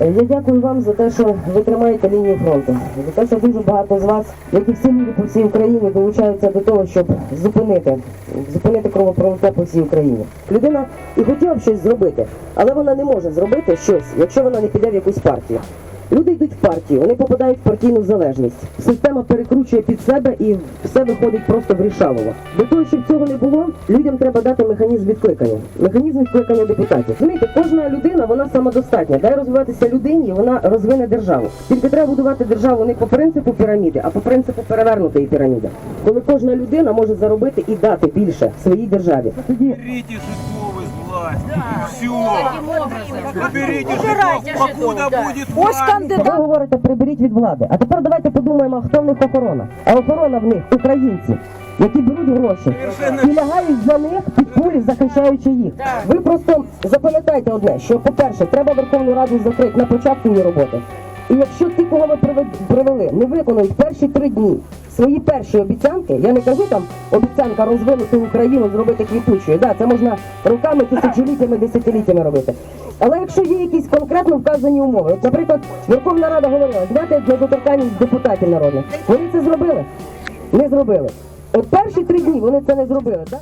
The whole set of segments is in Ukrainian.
Е, Я дякую вам за те, що ви тримаєте лінію фронту. За те, що дуже багато з вас, як і всі люди по всій Україні, долучаються до того, щоб зупинити, зупинити кровопролиття по всій Україні. Людина і хотіла б щось зробити, але вона не може зробити щось, якщо вона не піде в якусь партію. Люди йдуть в партію, вони попадають в партійну залежність. Система перекручує під себе і все виходить просто в рішалово. Для того, щоб цього не було, людям треба дати механізм відкликання. Механізм відкликання депутатів. Розумієте, кожна людина вона самодостатня. Дай розвиватися людині, вона розвине державу. Тільки треба будувати державу не по принципу піраміди, а по принципу перевернутої піраміди. Коли кожна людина може заробити і дати більше своїй державі. Тоді Власти. Все. Уберите жидов, покуда будет Ось власть. кандидат. ви говорите, приберіть від влади. А тепер давайте подумаємо, хто в них охорона. А охорона в них українці. Які беруть гроші і лягають за них під пулі, захищаючи їх. Ви просто запам'ятайте одне, що по-перше, треба Верховну Раду закрити на початку її роботи. І якщо ті, кого привед- привели, не виконують перші три дні свої перші обіцянки, я не кажу там обіцянка розвинути Україну, зробити квітучою. Да, це можна роками, тисячоліттями, десятиліттями робити. Але якщо є якісь конкретно вказані умови, от, наприклад, Верховна Рада говорила, зняти недоторканність депутатів народних. Вони це зробили? Не зробили. От перші три дні вони це не зробили, так?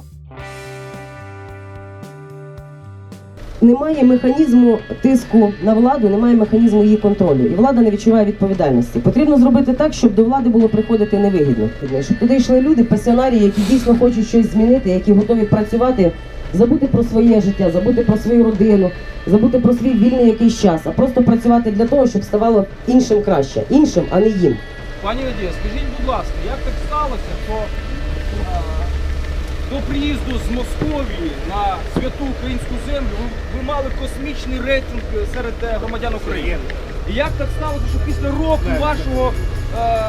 Немає механізму тиску на владу, немає механізму її контролю, і влада не відчуває відповідальності. Потрібно зробити так, щоб до влади було приходити невигідно. Щоб туди йшли люди, пасіонарії, які дійсно хочуть щось змінити, які готові працювати, забути про своє життя, забути про свою родину, забути про свій вільний якийсь час, а просто працювати для того, щоб ставало іншим краще, іншим, а не їм. Пані Надія, скажіть, будь ласка, як так сталося, що до приїзду з Московії на святу українську землю ви, ви мали космічний рейтинг серед е, громадян України? І як так сталося, що після року вашого е,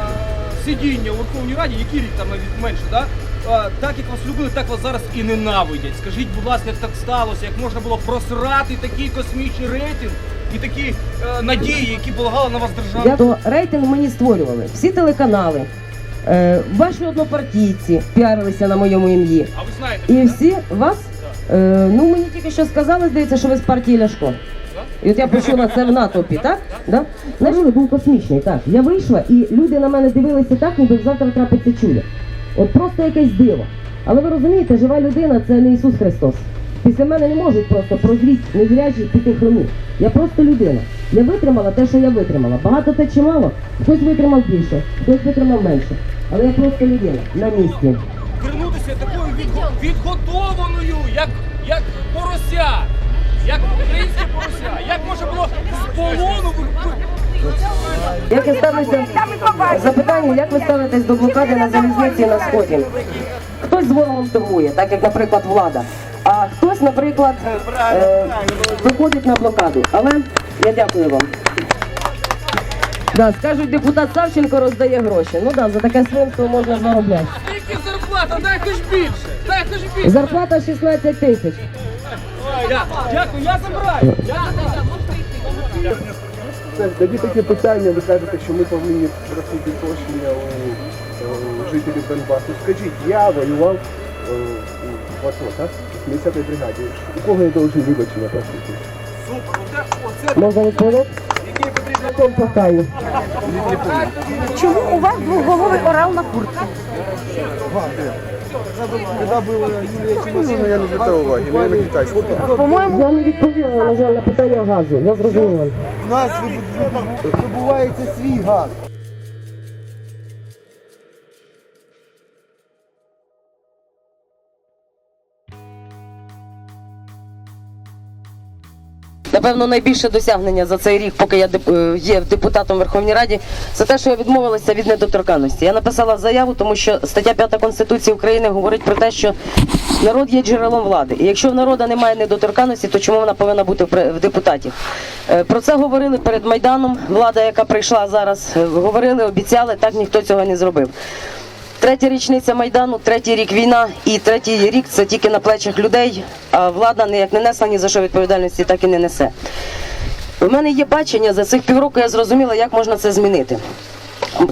сидіння у Верховній Раді, який рік там навіть менше, да? е, так як вас любили, так вас зараз і ненавидять. Скажіть, будь ласка, як так сталося, як можна було просрати такий космічний рейтинг і такі е, надії, які полагала на вас держава? Я то рейтинг мені створювали. Всі телеканали, е, ваші однопартійці піарилися на моєму ім'ї. А ви знаєте, І всі вас, е, ну мені тільки що сказали, здається, що ви з партії Ляшко. І от я почула це в натовпі, так? Да? Нажили був космічний, так. Я вийшла, і люди на мене дивилися так, ніби завтра трапиться чудо. От просто якесь диво. Але ви розумієте, жива людина це не Ісус Христос. Після мене не можуть просто прозріть незрячі піти хромі. Я просто людина. Я витримала те, що я витримала. Багато те чи мало, хтось витримав більше, хтось витримав менше. Але я просто людина на місці. вернутися такою відго- відготованою, як, як порося, як українське порося. Як можна було з полону Як ви ставитеся запитання, як ви ставитесь до блокади на залізниці на сході? Хтось з ворогом торгує, так як, наприклад, влада. Хтось, наприклад, е, виходить на блокаду. Але я дякую вам. Да, скажуть, депутат Савченко роздає гроші. Ну да, за таке свинство можна заробляти. Скільки зарплата? Дай хоч більше. Дай хоч більше. Зарплата 16 тисяч. Дякую, я забираю. Тоді таке питання, ви кажете, що ми повинні просити прощення у, у жителів Донбасу. Скажіть, я воював е, в АТО, так? В 50-й бригаді. У кого я должен вибачення просити? Супер, оце, оце Можна відповідати? який потрібно. Пахаю. Чому у вас двоголовий орел на куртці? Я не звертав уваги. По-моєму, Я не відповіла, на жаль, на питання газу. Я зрозуміла. У нас видобувається свій газ. Напевно, найбільше досягнення за цей рік, поки я е, є депутатом Верховній Раді, це те, що я відмовилася від недоторканності. Я написала заяву, тому що стаття 5 Конституції України говорить про те, що народ є джерелом влади. І якщо в народа немає недоторканності, то чому вона повинна бути в депутатів? Е, Про це говорили перед Майданом. Влада, яка прийшла зараз, е, говорили, обіцяли, так ніхто цього не зробив. Третя річниця Майдану, третій рік війна і третій рік це тільки на плечах людей, а влада ніяк не несла ні за що відповідальності, так і не несе. У мене є бачення, за цих півроку я зрозуміла, як можна це змінити.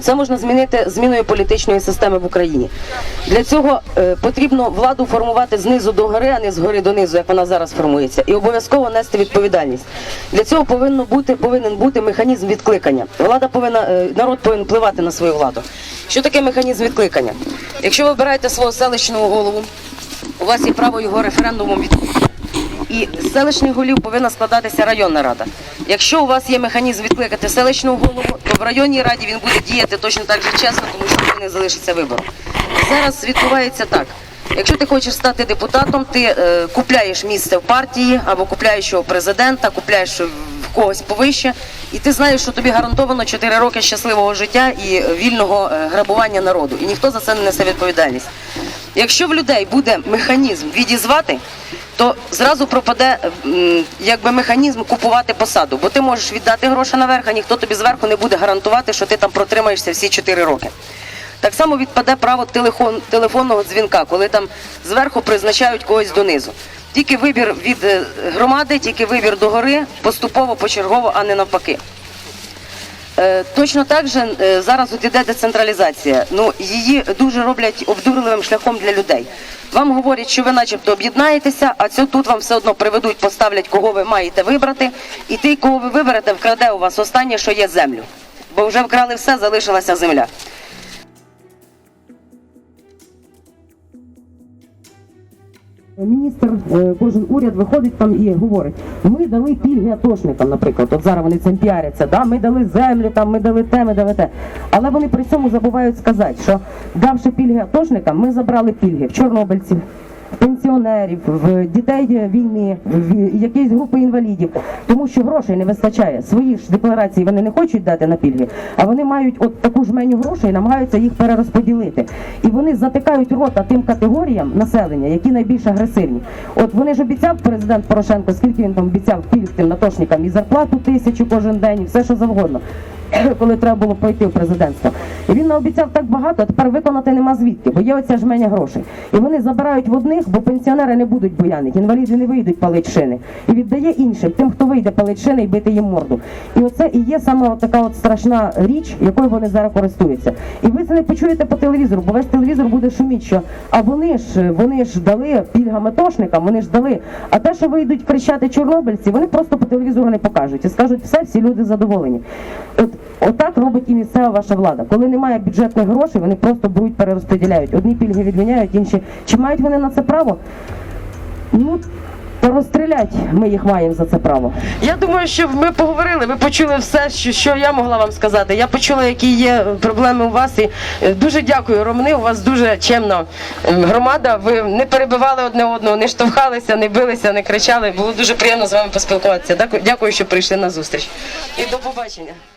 Це можна змінити зміною політичної системи в Україні. Для цього е, потрібно владу формувати знизу до гори, а не з гори до низу, як вона зараз формується, і обов'язково нести відповідальність. Для цього повинно бути повинен бути механізм відкликання. Влада повинна е, народ повинен впливати на свою владу. Що таке механізм відкликання? Якщо ви обираєте свого селищного голову, у вас є право його референдумом відкликати. І з селищних голів повинна складатися районна рада. Якщо у вас є механізм відкликати селищного голову, то в районній раді він буде діяти точно так же чесно, тому що він не залишиться вибором. Зараз відбувається так. Якщо ти хочеш стати депутатом, ти е, купляєш місце в партії або купляєш його президента, купляєш в когось повище, і ти знаєш, що тобі гарантовано 4 роки щасливого життя і вільного е, грабування народу. І ніхто за це не несе відповідальність. Якщо в людей буде механізм відізвати, то зразу пропаде якби механізм купувати посаду, бо ти можеш віддати гроші наверх, а ніхто тобі зверху не буде гарантувати, що ти там протримаєшся всі 4 роки. Так само відпаде право телефон, телефонного дзвінка, коли там зверху призначають когось донизу. Тільки вибір від е, громади, тільки вибір до гори, поступово, почергово, а не навпаки. Е, Точно так же е, зараз от іде децентралізація. Ну її дуже роблять обдурливим шляхом для людей. Вам говорять, що ви начебто об'єднаєтеся, а це тут вам все одно приведуть, поставлять, кого ви маєте вибрати, і той, кого ви виберете, вкраде у вас останнє, що є землю. Бо вже вкрали все, залишилася земля. Міністр, е, кожен уряд виходить там і говорить: ми дали пільги атошникам, наприклад, от зараз вони цим піаряться, да? ми дали землю, там ми дали те, ми дали те. Але вони при цьому забувають сказати, що давши пільги атошникам, ми забрали пільги в чорнобильців, пенсіонерів, дітей війни, якісь групи інвалідів, тому що грошей не вистачає. Свої ж декларації вони не хочуть дати на пільги, а вони мають от таку жменю грошей і намагаються їх перерозподілити. І вони затикають рота тим категоріям населення, які найбільш агресивні. От вони ж обіцяв президент Порошенко, скільки він там обіцяв пільг тим натошникам і зарплату тисячу кожен день, і все що завгодно. Коли треба було пройти в президентство, і він наобіцяв так багато, а тепер виконати нема звідки, бо є оця жменя грошей. І вони забирають в одних, бо пенсіонери не будуть буянити, інваліди не вийдуть палити шини. І віддає іншим, тим, хто вийде палити шини і бити їм морду. І оце і є саме от така от страшна річ, якою вони зараз користуються. І ви це не почуєте по телевізору, бо весь телевізор буде шуміти, що а вони ж вони ж дали пільгам атошникам, вони ж дали. А те, що вийдуть кричати чорнобильці, вони просто по телевізору не покажуть і скажуть, все, всі люди задоволені. От отак робить і місцева ваша влада. Коли немає бюджетних грошей, вони просто беруть, перерозподіляють. Одні пільги відміняють, інші. Чи мають вони на це право? Ну, та розстрілять ми їх маємо за це право. Я думаю, що ми поговорили, ви почули все, що, що я могла вам сказати. Я почула, які є проблеми у вас. І е, дуже дякую, Ромни. У вас дуже чемна громада. Ви не перебивали одне одного, не штовхалися, не билися, не кричали. Було дуже приємно з вами поспілкуватися. Дякую, що прийшли на зустріч. І до побачення.